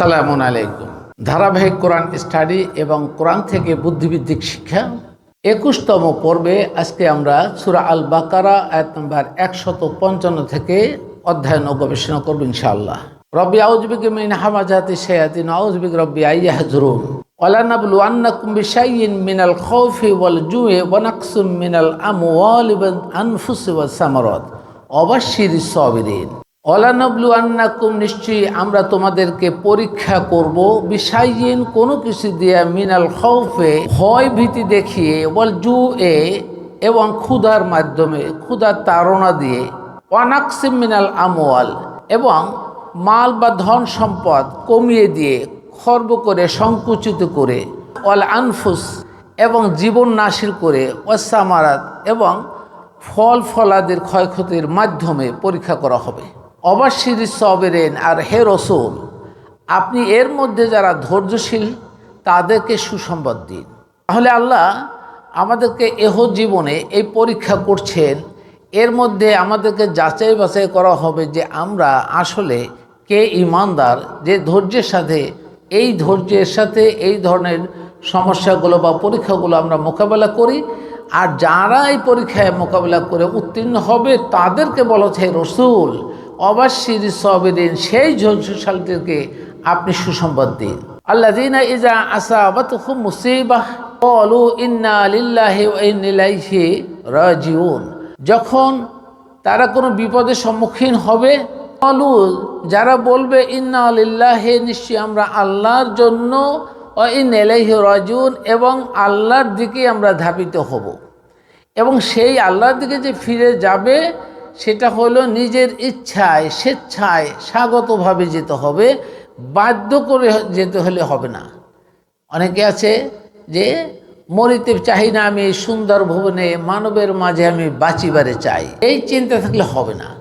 সালামুন আলাইকুম। ধারাবাহিক কোরআন স্টাডি এবং কোরআন থেকে বুদ্ধিভিত্তিক শিক্ষা। একুশতম পর্বে আজকে আমরা সুরা আল বাকারা আয়াত নম্বর একশত পঞ্চান্ন থেকে অধ্যয়ন ও গবেষণা করব ইনশাআল্লাহ। রব্বি আউজবিক মিন হামাজাতি শায়াতিন আউজবিক রব্বি আইয়াহজুরুন ওয়ালা নাবলু আন্নাকুম বিশাইয়িন মিনাল খাউফি ওয়াল জুই ওয়া নাকসুম মিনাল আমওয়ালি ওয়াল অলানবলু আন্নাকুম নিশ্চয়ই আমরা তোমাদেরকে পরীক্ষা করব। বিষাইন কোনো কিছু দিয়ে মিনাল খৌফে ভয় ভীতি দেখিয়ে বল জু এ এবং ক্ষুধার মাধ্যমে, ক্ষুধার তাড়না দিয়ে। ওয়ানাকসিম মিনাল আমওয়াল, এবং মাল বা ধন সম্পদ কমিয়ে দিয়ে, খর্ব করে, সংকুচিত করে। অল আনফুস, এবং জীবন নাশির করে। ওয়াসামারাত এবং ফল ফলাদের ক্ষয়ক্ষতির মাধ্যমে পরীক্ষা করা হবে। অবাশির সবেরেন আর হে রসুল, আপনি এর মধ্যে যারা ধৈর্যশীল, তাদেরকে সুসংবাদ দিন। তাহলে আল্লাহ আমাদেরকে এহ জীবনে এই পরীক্ষা করছেন, এর মধ্যে আমাদেরকে যাচাই বাছাই করা হবে যে আমরা আসলে কে ইমানদার, যে ধৈর্যের সাথে, এই ধৈর্যের সাথে এই ধরনের সমস্যাগুলো বা পরীক্ষাগুলো আমরা মোকাবেলা করি, আর যারা এই পরীক্ষায় মোকাবেলা করে উত্তীর্ণ হবে, তাদেরকে বলা হচ্ছে রসুল অবাশির সবেদিন সেই ঝলসালদেরকে আপনি সুসংবাদ দিন। আল্লাহ দিনা ইজা আসাবাত খুব মুসিবাহ বলু ইন্না লিল্লাহি ইলাইহি রাজিউন। যখন তারা কোনো বিপদের সম্মুখীন হবে বলু যারা বলবে, ইন্না লিল্লাহি নিশ্চয়ই আমরা আল্লাহর জন্য এলাইহি রাজিউন এবং আল্লাহর দিকে আমরা ধাবিত হব। এবং সেই আল্লাহর দিকে যে ফিরে যাবে সেটা হলো নিজের ইচ্ছায়, স্বেচ্ছায় স্বাগতভাবে যেতে হবে, বাধ্য করে যেতে হলে হবে না। অনেকে আছে যে, মরিতে চাই না আমি সুন্দর ভুবনে, মানবের মাঝে আমি বাঁচিবারে চাই। এই চিন্তা থাকলে হবে না।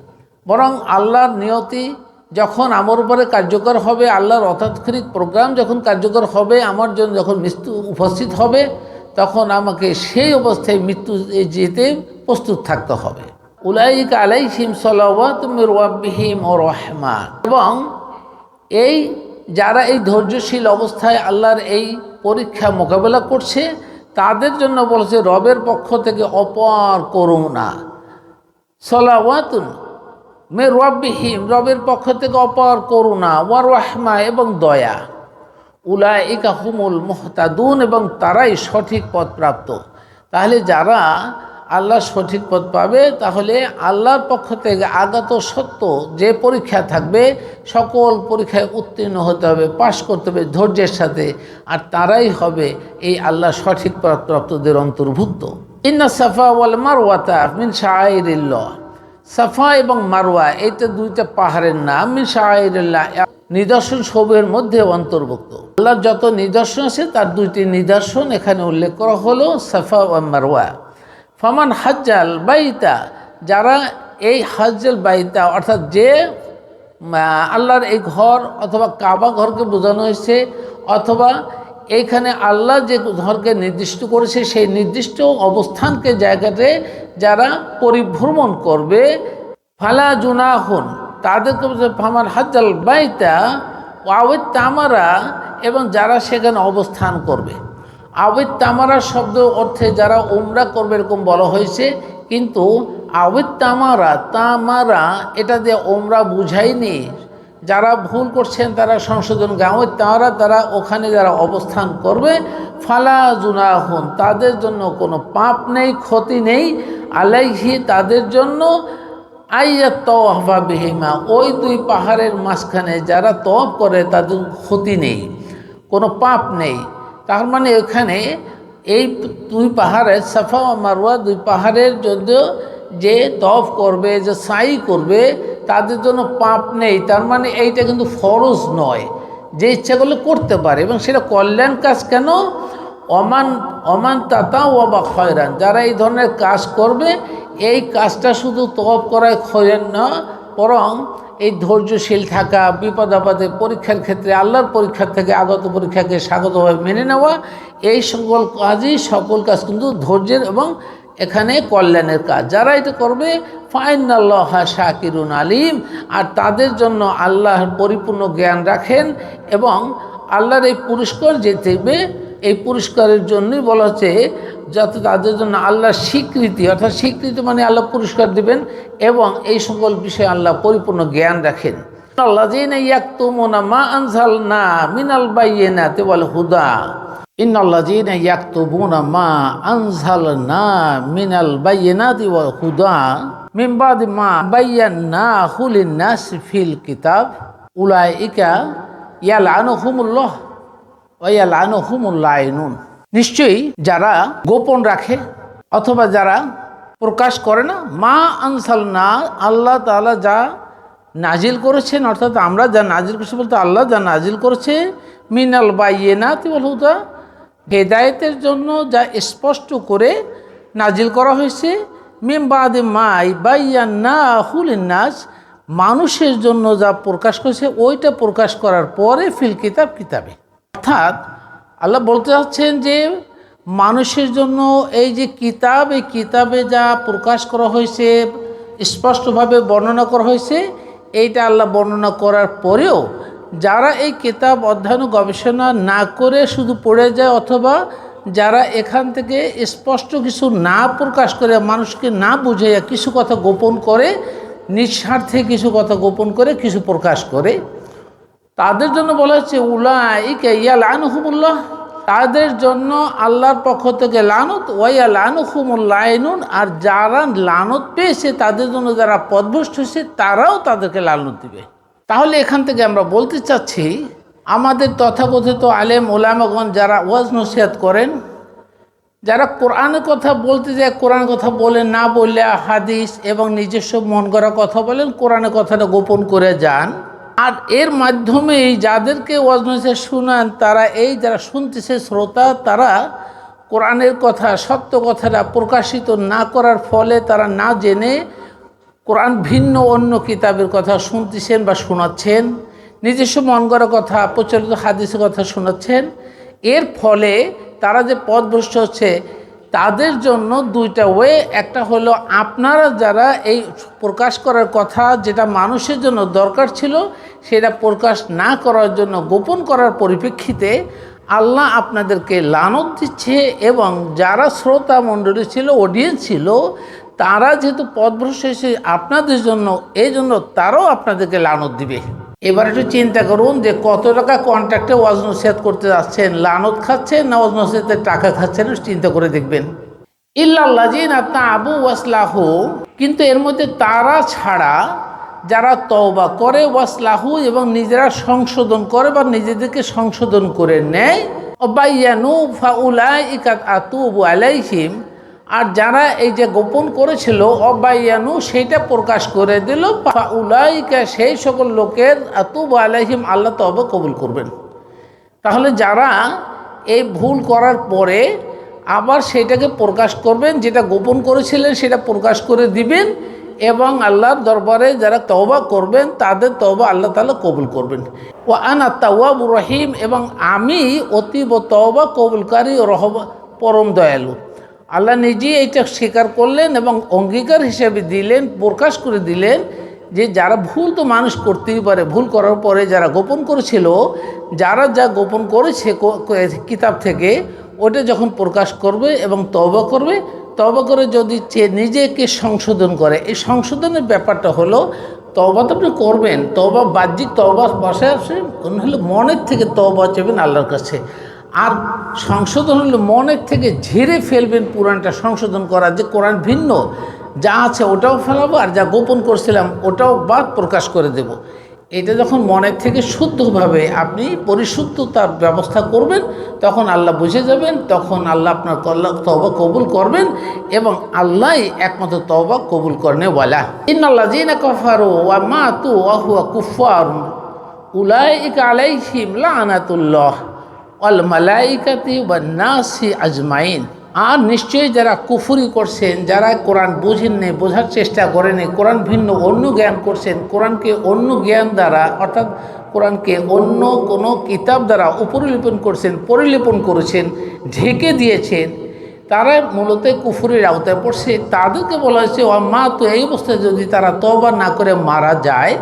বরং আল্লাহর নিয়তি যখন আমার উপরে কার্যকর হবে, আল্লাহর অতাৎক্ষণিক প্রোগ্রাম যখন কার্যকর হবে, আমার জন্য যখন মৃত্যু উপস্থিত হবে, তখন আমাকে সেই অবস্থায় মৃত্যু যেতে প্রস্তুত থাকতে হবে। উলাইক আলাইহিম সালাওয়াতমিরওয়াবিহিম ও রহমা। এবং এই যারা এই ধৈর্যশীল অবস্থায় আল্লাহর এই পরীক্ষা মোকাবেলা করছে, তাদের জন্য বলেছে, রবের পক্ষ থেকে অপার করুণা। সলাওয়াতুন মে রব্বিহিম, রবের পক্ষ থেকে অপার করুণা ওয়ার রহমা এবং দয়া। উলাইকা হুমুল মোহতাদুন এবং তারাই সঠিক পথ প্রাপ্ত তাহলে যারা আল্লাহ সঠিক পথ পাবে, তাহলে আল্লাহর পক্ষ থেকে আগত সত্য যে পরীক্ষা থাকবে, সকল পরীক্ষায় উত্তীর্ণ হতে হবে, পাশ করতে হবে ধৈর্যের সাথে, আর তারাই হবে এই আল্লাহ সঠিক প্রাপ্তদের অন্তর্ভুক্ত। ইন্না সাফা ওয়াল মারওয়াতা মিন শাহরিল্লাহ সাফা এবং মারওয়া এই তো দুইটা পাহাড়ের নাম, মিন শাহরিল্লাহ নিদর্শন সবের মধ্যে অন্তর্ভুক্ত। আল্লাহর যত নিদর্শন আছে, তার দুইটি নিদর্শন এখানে উল্লেখ করা হলো, সাফা ও মারওয়া। ফমান হাজ্জাল বাইতা, যারা এই হাজ্জাল বাইতা, অর্থাৎ যে আল্লাহর এই ঘর অথবা কাবা ঘরকে বোঝানো হয়েছে, অথবা এইখানে আল্লাহ যে ঘরকে নির্দিষ্ট করেছে, সেই নির্দিষ্ট অবস্থানকে জায়গাতে যারা পরিভ্রমণ করবে, ফালা জুনাহুন, তাদেরকে ফামান হাজ্জাল বাইতা আওয়েদ তামারা, এবং যারা সেখানে অবস্থান করবে। আবেদ তামারা শব্দ অর্থে যারা উমরা করবে এরকম বলা হয়েছে, কিন্তু আবেদ তামারা তামারা এটা দিয়ে ওমরা বুঝায়নি। যারা ভুল করছেন তারা সংশোধন গাঁয়ের তামারা তারা ওখানে যারা অবস্থান করবে, ফালা জুনাহুন, তাদের জন্য কোনো পাপ নেই, ক্ষতি নেই। আলাইহি তাদের জন্য আইয়া তওয়াফা বিহিমা, ওই দুই পাহাড়ের মাঝখানে যারা তওয়াফ করে তাদের ক্ষতি নেই, কোনো পাপ নেই। তার মানে এখানে এই দুই পাহাড়ের সাফা ও মারোয়া দুই পাহাড়ের জন্য যে তফ করবে, যে সাই করবে, তাদের জন্য পাপ নেই। তার মানে এইটা কিন্তু ফরজ নয়। যে ইচ্ছাগুলো করতে পারে এবং সেটা কল্যাণ কাজ কেন? অমান অমান তাতা ও বা খয়রান। যারা এই ধরনের কাজ করবে, এই কাজটা শুধু তফ করায় খয়রান না বরং এই ধৈর্যশীল থাকা বিপদ আপদে পরীক্ষার ক্ষেত্রে, আল্লাহর পরীক্ষার থেকে আগত পরীক্ষাকে স্বাগতভাবে মেনে নেওয়া, এই সকল কাজই সকল কাজ কিন্তু ধৈর্যের এবং এখানে কল্যাণের কাজ। যারা এটা করবে ফাইন আল্লাহ শাকিরুন আলিম, আর তাদের জন্য আল্লাহর পরিপূর্ণ জ্ঞান রাখেন এবং আল্লাহর এই পুরস্কার যে এই পুরস্কারের জন্যই বলা হচ্ছে যাতে তাদের জন্য আল্লাহর স্বীকৃতি, অর্থাৎ স্বীকৃতি মানে আল্লাহ পুরস্কার দিবেন এবং এই সকল বিষয়ে আল্লাহ পরিপূর্ণ জ্ঞান রাখেন। আল্লাহ যে না ইয়াকুমোনা মা আনসাল না মিনাল বাইয়ে না তে বলে হুদা। ইন্নাল্লাহ যে না ইয়াকুবুনা মা আনসাল না মিনাল বাইয়ে না তে বলে হুদা মিমবাদ মা বাইয়ান না হুলিন নাস ফিল কিতাব। উলায় ইকা নিশ্চয়ই যারা গোপন রাখে অথবা যারা প্রকাশ করে না, মা আনসাল না আল্লাহ তাআলা যা নাজিল করেছেন, অর্থাৎ আমরা যা নাজিল করেছি বলতে আল্লাহ যা নাজিল করেছে, মিনাল বাইয়ে না হুদা, হেদায়েতের জন্য যা স্পষ্ট করে নাজিল করা হয়েছে মিম বাদে মাই বাইয়া না হুলিন নাচ মানুষের জন্য যা প্রকাশ করেছে, ওইটা প্রকাশ করার পরে ফিল কিতাব কিতাবে। অর্থাৎ আল্লাহ বলতে চাচ্ছেন যে মানুষের জন্য এই যে কিতাব, এই কিতাবে যা প্রকাশ করা হয়েছে, স্পষ্টভাবে বর্ণনা করা হয়েছে, এইটা আল্লাহ বর্ণনা করার পরেও যারা এই কিতাব অধ্যয়ন গবেষণা না করে শুধু পড়ে যায় অথবা যারা এখান থেকে স্পষ্ট কিছু না প্রকাশ করে, মানুষকে না বুঝাইয়া কিছু কথা গোপন করে, নিঃস্বার্থে কিছু কথা গোপন করে কিছু প্রকাশ করে তাদের জন্য বলা হচ্ছে, উলাইকে ইয়া লানহুমুল্লাহ তাদের জন্য আল্লাহর পক্ষ থেকে লানত ওয়াইয়া লানহুমুল্লাইনুন আর যারা লানত পেয়েছে, তাদের জন্য যারা পদভষ্ট হয়েছে, তারাও তাদেরকে লানত দিবে। তাহলে এখান থেকে আমরা বলতে চাচ্ছি, আমাদের তথাকথিত আলেম ওলামাগণ যারা ওয়াজ নসিহাত করেন, যারা কোরআনের কথা বলতে যায় কোরআন কথা বলেন না বললে হাদিস এবং নিজস্ব মন করা কথা বলেন, কোরআনের কথাটা গোপন করে যান। আর এর মাধ্যমেই যাদেরকে ওয়াজ নসিহাত শুনান, তারা এই যারা শুনতেছে শ্রোতা, তারা কোরআনের কথা, সত্য কথাটা প্রকাশিত না করার ফলে তারা না জেনে কোরআন ভিন্ন অন্য কিতাবের কথা শুনতেছেন বা শোনাচ্ছেন, নিজস্ব মন করা কথা, প্রচলিত হাদিসের কথা শোনাচ্ছেন। এর ফলে তারা যে পথভ্রষ্ট হচ্ছে তাদের জন্য দুইটা ওয়ে। একটা হলো আপনারা যারা এই প্রকাশ করার কথা যেটা মানুষের জন্য দরকার ছিল, সেটা প্রকাশ না করার জন্য, গোপন করার পরিপ্রেক্ষিতে আল্লাহ আপনাদেরকে লানত দিচ্ছে এবং যারা শ্রোতা মণ্ডলী ছিল অডিয়েন্স ছিল, তারা যেহেতু পথভ্রষ্ট এসে আপনাদের জন্য, এই জন্য তারাও আপনাদেরকে লানত দিবে। এবার একটু চিন্তা করুন যে কত টাকা কন্ট্রাক্টে ওয়াজ নসিহাত করতে যাচ্ছেন? লানত খাচ্ছেন না ওয়াজ নসিহাতের টাকা খাচ্ছেন? চিন্তা করে দেখবেন। ইল্লাল্লাজিন আপনা আবু ওয়াসলাহু, কিন্তু এর মধ্যে তারা ছাড়া যারা তওবা করে, ওয়াসলাহু এবং নিজেরা সংশোধন করে বা নিজেদেরকে সংশোধন করে নেয়, অবাইয়ানু ফাউলাই ইকাত আতুবু আলাইহিম। আর যারা এই যে গোপন করেছিল, অবাইয়ানু সেইটা প্রকাশ করে দিল উলাইকা সেই সকল লোকের, আতুব আলাইহিম, আল্লাহ তবে কবুল করবেন। তাহলে যারা এই ভুল করার পরে আবার সেটাকে প্রকাশ করবেন, যেটা গোপন করেছিলেন সেটা প্রকাশ করে দিবেন, এবং আল্লাহর দরবারে যারা তওবা করবেন, তাদের তওবা আল্লাহ তালা কবুল করবেন। ও আনা তাওয়াব রহিম, এবং আমি অতীব তওবা কবুলকারী রহব পরম দয়ালু। আল্লাহ নিজেই এইটা স্বীকার করলেন এবং অঙ্গীকার হিসেবে দিলেন, প্রকাশ করে দিলেন যে যারা ভুল তো মানুষ করতেই পারে, ভুল করার পরে যারা গোপন করেছিল, যারা যা গোপন করেছে কিতাব থেকে, ওটা যখন প্রকাশ করবে এবং তবা করবে তবা করে যদি নিজেকে সংশোধন করে, এই সংশোধনের ব্যাপারটা হলো তবা তো আপনি করবেন তবা বাহ্যিক তবা বসে আসে হলে মনের থেকে তবা চাইবেন আল্লাহর কাছে। আর সংশোধন হলে মনের থেকে ঝেড়ে ফেলবেন পুরাণটা সংশোধন করা যে কোরআন ভিন্ন, যা আছে ওটাও ফেলাবো আর যা গোপন করছিলাম ওটাও বাদ প্রকাশ করে দেব। এটা যখন মনের থেকে শুদ্ধভাবে আপনি পরিশুদ্ধতার ব্যবস্থা করবেন, তখন আল্লাহ বুঝে যাবেন, তখন আল্লাহ আপনার কল্লা তবা কবুল করবেন এবং আল্লাহ একমাত্র তবা কবুল করনে। বলা ইন্নাল্লাহ জিনা কফারো ওয়া মা তু আহুয়া কুফার উলাইকা আলাইহিম লানাতুল্লাহ। অল মালাইকাতি বা নাসি আজমাইন। আর নিশ্চয়ই যারা কুফুরি করছেন, যারা কোরআন বুঝেন নেই বোঝার চেষ্টা করেনি কোরআন ভিন্ন, অন্য জ্ঞান করছেন, কোরআনকে অন্য জ্ঞান দ্বারা, অর্থাৎ কোরআনকে অন্য কোনো কিতাব দ্বারা উপরিলিপন করছেন, পরিলিপন করেছেন, ঢেকে দিয়েছেন, তারা মূলত কুফুরের আওতায় পড়ছে। তাদেরকে বলা হয়েছে মা তো, এই অবস্থায় যদি তারা তবা না করে মারা যায়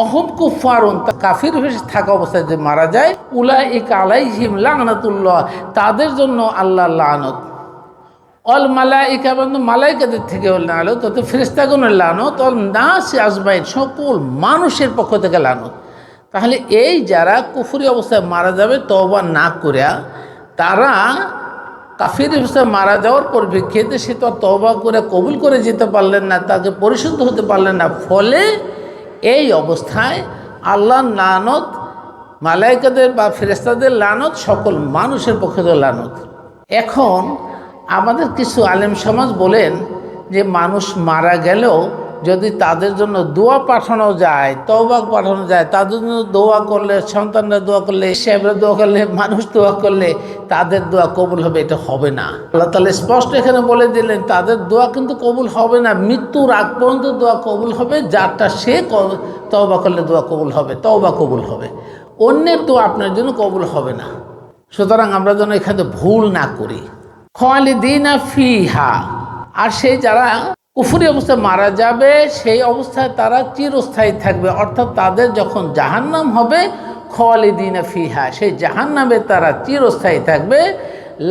অহম কুফারুন কাফির হয়ে থাকা অবস্থায় যে মারা যায় উলা এক আলাইহিম লাগানাতুল্লাহ, তাদের জন্য আল্লাহ লানত। অল মালাইকা বন্ধু মালাইকাদের থেকে লানত, তত ফেরিস্তাগুনের লানত, অল নাস আজমাইন, সকল মানুষের পক্ষ থেকে লানত। তাহলে এই যারা কুফুরি অবস্থায় মারা যাবে তবা না করিয়া, তারা কাফির অবস্থায় মারা যাওয়ার পরিপ্রেক্ষিতে সে তো তবা করে কবুল করে যেতে পারলেন না, তাকে পরিশুদ্ধ হতে পারলেন না। ফলে এই অবস্থায় আল্লাহর লানত, মালাইকাদের বা ফেরেস্তাদের লানত, সকল মানুষের পক্ষে তো লানত। এখন আমাদের কিছু আলেম সমাজ বলেন যে, মানুষ মারা গেলেও যদি তাদের জন্য দোয়া পাঠানো যায়, তওবা পাঠানো যায়, তাদের জন্য দোয়া করলে, সন্তানরা দোয়া করলে, সাহেবরা দোয়া করলে, মানুষ দোয়া করলে, তাদের দোয়া কবুল হবে, এটা হবে না। আল্লাহ তাহলে স্পষ্ট এখানে বলে দিলেন, তাদের দোয়া কিন্তু কবুল হবে না, মৃত্যুর আগ পর্যন্ত দোয়া কবুল হবে, যারটা সে তওবা করলে দোয়া কবুল হবে, তওবা কবুল হবে। অন্যের দোয়া আপনার জন্য কবুল হবে না। সুতরাং আমরা যেন এখানে ভুল না করি। খালিদিনা ফিহা, আর সেই যারা কুফুরি অবস্থায় মারা যাবে, সেই অবস্থায় তারা চিরস্থায়ী থাকবে। অর্থাৎ তাদের যখন জাহান্নাম হবে, খালিদিনা ফিহা, সেই জাহান্নামে তারা চিরস্থায়ী থাকবে।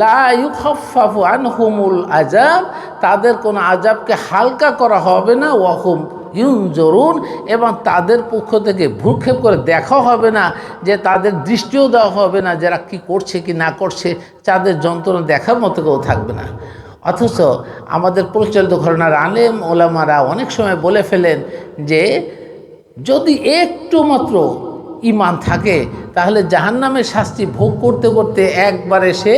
লা ইউখাফাফু আনহুমুল আজাব তাদের কোনো আজাবকে হালকা করা হবে না। ওয়াহুম ইউনজরুন, এবং তাদের পক্ষ থেকে ভ্রুক্ষেপ করে দেখা হবে না, যে তাদের দৃষ্টিও দেওয়া হবে না, যারা কি করছে, কি না করছে, তাদের যন্ত্রণা দেখার মতো কেউ থাকবে না। অথচ আমাদের প্রচলিত ঘটনার আলেম ওলামারা অনেক সময় বলে ফেলেন যে যদি একটু মাত্র ইমান থাকে, তাহলে জাহান্নামের শাস্তি ভোগ করতে করতে একবারে সে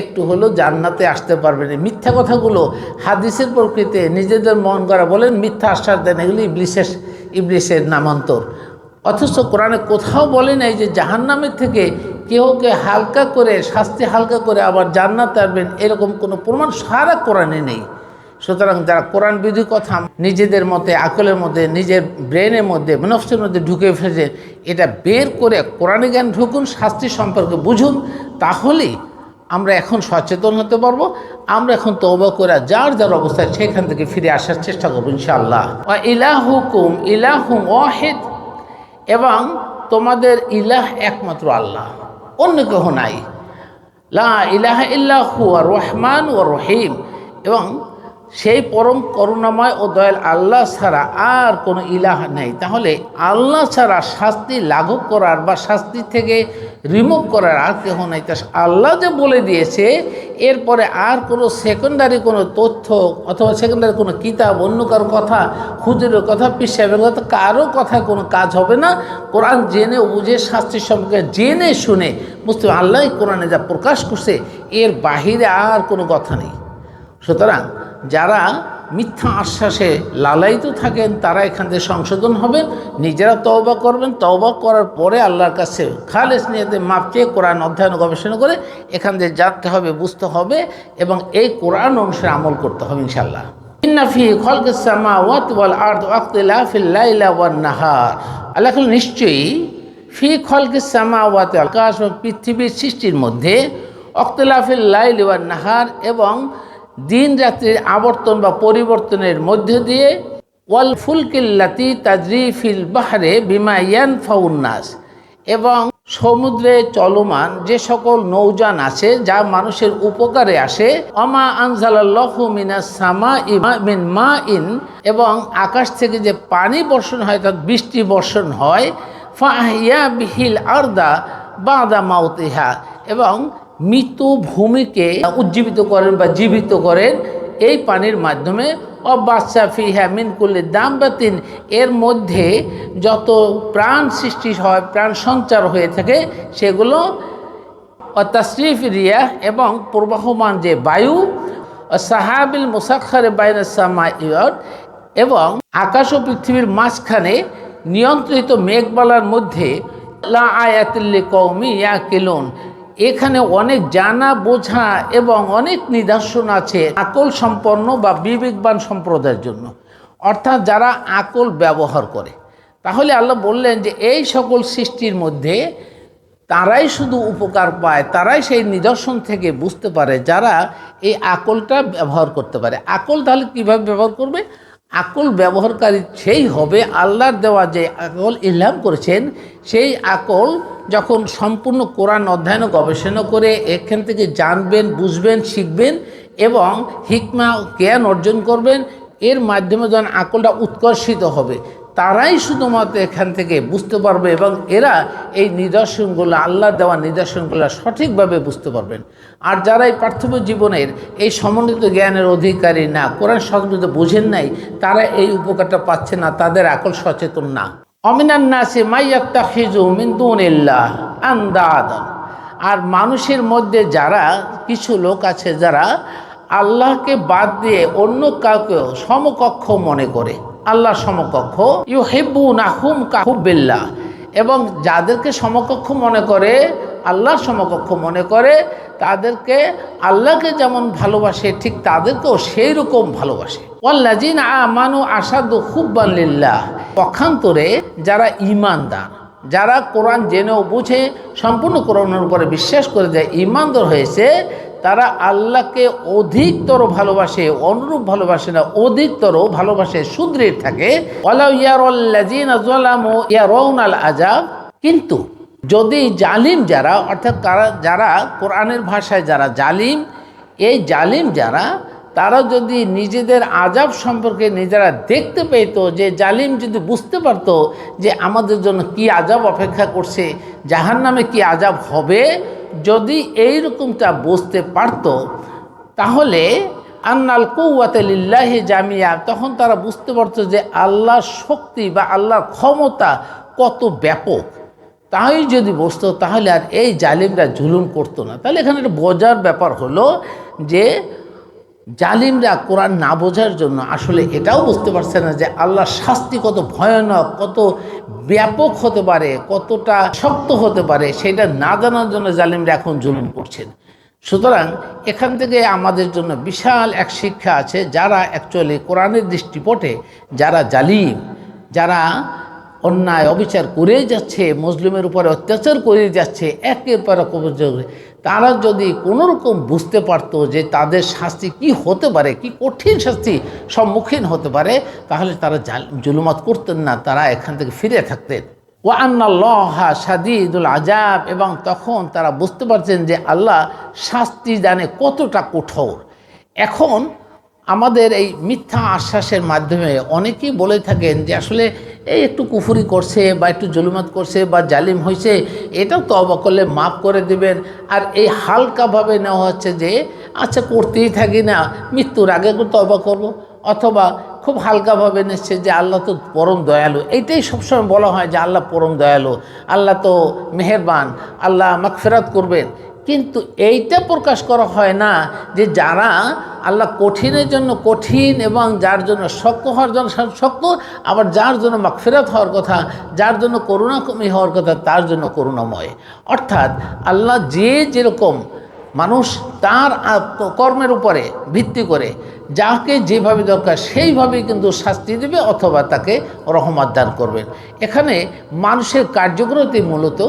একটু হলেও জান্নাতে আসতে পারবে না মিথ্যা কথাগুলো হাদিসের প্রকৃতি নিজেদের মন করা বলেন, মিথ্যা আশ্বাস দেন, এগুলি ইবলিশের ইবলিশের নামান্তর। অথচ কোরআনে কোথাও বলে নাই যে জাহান্নামের থেকে কেউকে হালকা করে, শাস্তি হালকা করে আবার জান্নাত আসবেন, এরকম কোনো প্রমাণ সারা কোরআনে নেই। সুতরাং যারা কোরআন বিধি কথা নিজেদের মতে, আকলের মধ্যে, নিজের ব্রেনের মধ্যে মনফসের মধ্যে ঢুকে ফেলছে, এটা বের করে কোরআনে জ্ঞান ঢুকুন, শাস্তি সম্পর্কে বুঝুন তাহলেই আমরা এখন সচেতন হতে পারব, আমরা এখন তৌবা করে যার যার অবস্থায় সেখান থেকে ফিরে আসার চেষ্টা করব, ইনশাআল্লাহ। ইলাহুকুম, ইলাহুম ওয়াহিদ। এবং তোমাদের ইলাহ একমাত্র আল্লাহ, অন্য কেহ নাই। লা ইলাহ ইল্লাহু রহমান ও রহিম। এবং সেই পরম করুণাময় ও দয়াল আল্লাহ ছাড়া আর কোনো ইলাহ নেই। তাহলে আল্লাহ ছাড়া শাস্তি লাঘব করার বা শাস্তি থেকে রিমুভ করার আর কেহ নাই। তা আল্লাহ যে বলে দিয়েছে, এরপরে আর কোনো সেকেন্ডারি কোনো তথ্য অথবা সেকেন্ডারি কোনো কিতাব, অন্য কারও কথা হুজুরের কথা পিসাবের কথা, কারও কথায় কোনো কাজ হবে না। কোরআন জেনে বুঝে শাস্তির সম্পর্কে জেনে শুনে বুঝতে আল্লাহ কোরআনে যা প্রকাশ করছে, এর বাহিরে আর কোনো কথা নেই। সুতরাং যারা মিথ্যা আশ্বাসে লালায়িত থাকেন, তারা এখান থেকে সংশোধন হবেন, নিজেরা তওবা করবেন। তওবা করার পরে আল্লাহর কাছে খালেস নিয়েতে মাপ চেয়ে কোরআন অধ্যয়ন গবেষণা করে এখান থেকে জানতে হবে, বুঝতে হবে এবং এই কোরআন অনুসারে আমল করতে হবে ইনশাল্লাহ ইন্নাফি খলকের সামা ওয়াত ওয়াল আর্দ ওয়াক্তিলাফিল লাইলা ওয়ান নাহার। আল্লাহ নিশ্চয়ই ফি খলকের ওয়াত আকাশ পৃথিবীর সৃষ্টির মধ্যে অক্তলাফিল লাইল ওয়ান নাহার এবং দিন রাত্রির আবর্তন বা পরিবর্তনের মধ্য দিয়ে ওয়াল ফুলকিল্লাতি তাজরিফিল বাহারে বিমা ইয়ান ফাউন্নাস এবং সমুদ্রে চলমান যে সকল নৌযান আছে, যা মানুষের উপকারে আসে অমা আনজালাল্লাহু মিনাস সামা ইমা- মিন মা ইন এবং আকাশ থেকে যে পানি বর্ষণ হয় তার বৃষ্টি বর্ষণ হয়, ফাহিয়া বিহিল আর্দা বাদা মাউতিহা। এবং মৃত ভূমিকে উজ্জীবিত করেন বা জীবিত করেন, এই পানির মাধ্যমে অবাচ্চা ফিহা মিনকুল্লি দাম বাতিন এর মধ্যে যত প্রাণ সৃষ্টি হয়, প্রাণ সঞ্চার হয়ে থাকে, সেগুলো তাসরিফ রিয়া এবং প্রবাহমান যে বায়ু, সাহাবিল মুসাক্ষারে বাইনা সামা ইয়ট এবং আকাশ ও পৃথিবীর মাঝখানে নিয়ন্ত্রিত মেঘবালার মধ্যে লা আয়াতিল্লি কৌমি ইয়াকিলুন এখানে অনেক জানা, বোঝা এবং অনেক নিদর্শন আছে আকল সম্পন্ন বা বিবেকবান সম্প্রদায়ের জন্য। অর্থাৎ যারা আকল ব্যবহার করে। তাহলে আল্লাহ বললেন যে, এই সকল সৃষ্টির মধ্যে তারাই শুধু উপকার পায়, তারাই সেই নিদর্শন থেকে বুঝতে পারে যারা এই আকলটা ব্যবহার করতে পারে। আকল তাহলে কীভাবে ব্যবহার করবে? আকল ব্যবহারকারী সেই হবে আল্লাহর দেওয়া যে আকল ইলহাম করেছেন, সেই আকল যখন সম্পূর্ণ কোরআন অধ্যয়ন গবেষণা করে এখান থেকে জানবেন, বুঝবেন, শিখবেন এবং হিকমা জ্ঞান অর্জন করবেন, এর মাধ্যমে যখন আকলটা উৎকর্ষিত হবে। তারাই শুধুমাত্র এখান থেকে বুঝতে পারবে এবং এরা এই নিদর্শনগুলো, আল্লাহ দেওয়া নিদর্শনগুলো সঠিকভাবে বুঝতে পারবেন। আর যারা এই পার্থিব জীবনের এই সমন্বিত জ্ঞানের অধিকারী না, কোরআন সংস্কৃত বুঝেন নাই, তারা এই উপকারটা পাচ্ছে না, তাদের আকল সচেতন না। অমিনান নাসে মাইয়াক্তা খিজু মিন্দুনিল্লাহ আন্দাদন। আর মানুষের মধ্যে যারা, কিছু লোক আছে যারা আল্লাহকে বাদ দিয়ে অন্য কাউকেও সমকক্ষ মনে করে। আল্লাহ সমকক্ষ। ইউ হেব্বু নাহুম কাহুবিল্লা এবং যাদেরকে সমকক্ষ মনে করে আল্লাহর সমকক্ষ মনে করে, তাদেরকে আল্লাহকে যেমন ভালোবাসে, ঠিক তাদেরকেও সেই রকম ভালোবাসে। ওয়াল্লাজিন আমানু আসাদু খুব লিল্লাহ। পক্ষান্তরে যারা ইমানদার যারা কোরআন জেনেও বুঝে সম্পূর্ণ কোরআনের উপরে বিশ্বাস করে যায় ইমানদার হয়েছে, তারা আল্লাহকে অধিকতর ভালোবাসে, অনুরূপ ভালোবাসে না, অধিকতর ভালোবাসে, সুদৃঢ় থাকে। আযাব। কিন্তু যদি জালিম যারা, অর্থাৎ যারা কোরআনের ভাষায় যারা জালিম, এই জালিম যারা তারা যদি নিজেদের আজাব সম্পর্কে নিজেরা দেখতে পেত, যে জালিম যদি বুঝতে পারতো যে আমাদের জন্য কি আজাব অপেক্ষা করছে জাহান নামে কি আজাব হবে, যদি এই রকমটা বুঝতে পারতো, তাহলে আন্নাল কৌয়াতিল্লাহি জামিয়া, তখন তারা বুঝতে পারতো যে আল্লাহর শক্তি বা আল্লাহর ক্ষমতা কত ব্যাপক। তাই যদি বসতো তাহলে আর এই জালিমরা জুলুম করতো না। তাহলে এখানে একটা বোঝার ব্যাপার হলো যে জালিমরা কোরআন না বোঝার জন্য আসলে এটাও বুঝতে পারছে না যে আল্লাহর শাস্তি কত ভয়ানক, কত ব্যাপক হতে পারে, কতটা শক্ত হতে পারে, সেটা না জানার জন্য জালিমরা এখন জুলুম করছেন। সুতরাং এখান থেকে আমাদের জন্য বিশাল এক শিক্ষা আছে, যারা অ্যাকচুয়ালি কোরআনের দৃষ্টিপটে, যারা জালিম, যারা অন্যায় অবিচার করেই যাচ্ছে, মুসলিমের উপরে অত্যাচার করে যাচ্ছে, একের পর তারা যদি কোনো রকম বুঝতে পারতো যে তাদের শাস্তি কি হতে পারে, কি কঠিন শাস্তি সম্মুখীন হতে পারে, তাহলে তারা জাল- জুলুমাত করতেন না, তারা এখান থেকে ফিরে থাকতেন। ও আন্নাল্লাহা সাদিদুল আজাব এবং তখন তারা বুঝতে পারছেন যে আল্লাহ শাস্তি জানে কতটা কঠোর। এখন আমাদের এই মিথ্যা আশ্বাসের মাধ্যমে অনেকেই বলে থাকেন যে আসলে এই একটু কুফুরি করছে বা একটু জুলুমাত করছে বা জালিম হয়েছে এটাও তবা করলে মাফ করে দেবেন। আর এই হালকাভাবে নেওয়া হচ্ছে যে আচ্ছা করতেই থাকি না, মৃত্যুর আগে তবা করব। অথবা খুব হালকাভাবে নিচ্ছে যে আল্লাহ তো পরম দয়ালু। এইটাই সবসময় বলা হয় যে আল্লাহ পরম দয়ালু। আল্লাহ তো মেহেরবান। আল্লাহ মাগফেরাত করবেন। কিন্তু এইটা প্রকাশ করা হয় না যে যারা আল্লাহ কঠিনের জন্য কঠিন এবং যার জন্য শক্ত হওয়ার জন্য শক্ত, আবার যার জন্য মাগফিরাত হওয়ার কথা, যার জন্য করুণা কমি হওয়ার কথা, তার জন্য করুণাময়। অর্থাৎ আল্লাহ যে যেরকম মানুষ তার কর্মের উপরে ভিত্তি করে, যাকে যেভাবে দরকার সেইভাবেই কিন্তু শাস্তি দেবে অথবা তাকে রহমত দান করবেন এখানে মানুষের কার্যকরতি মূলত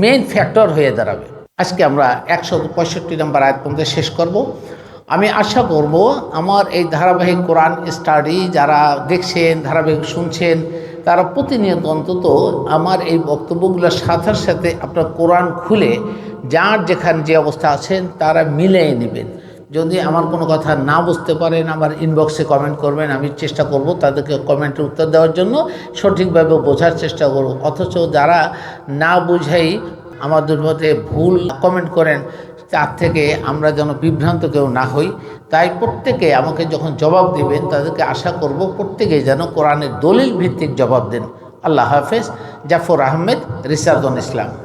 মেন ফ্যাক্টর হয়ে দাঁড়াবে। আজকে আমরা একশো পঁয়ষট্টি নম্বর আয়াত পর্যন্ত শেষ করব। আমি আশা করব আমার এই ধারাবাহিক কোরআন স্টাডি যারা দেখছেন, ধারাবাহিক শুনছেন, তারা প্রতিনিয়ত অন্তত আমার এই বক্তব্যগুলোর সাথে সাথে আপনার কোরআন খুলে যার যেখানে যে অবস্থা আছেন তারা মিলিয়ে নেবেন। যদি আমার কোনো কথা না বুঝতে পারেন, আমার ইনবক্সে কমেন্ট করবেন, আমি চেষ্টা করব তাদেরকে কমেন্টের উত্তর দেওয়ার জন্য সঠিকভাবে বোঝার চেষ্টা করব। অথচ যারা না বুঝাই আমাদের মধ্যে ভুল কমেন্ট করেন, তার থেকে আমরা যেন বিভ্রান্ত কেউ না হই। তাই প্রত্যেকে আমাকে যখন জবাব দেবেন, তাদেরকে আশা করব প্রত্যেকে যেন কোরআনের দলিল ভিত্তিক জবাব দেন। আল্লাহ হাফেজ। জাফর আহমেদ রিসার্জন ইসলাম।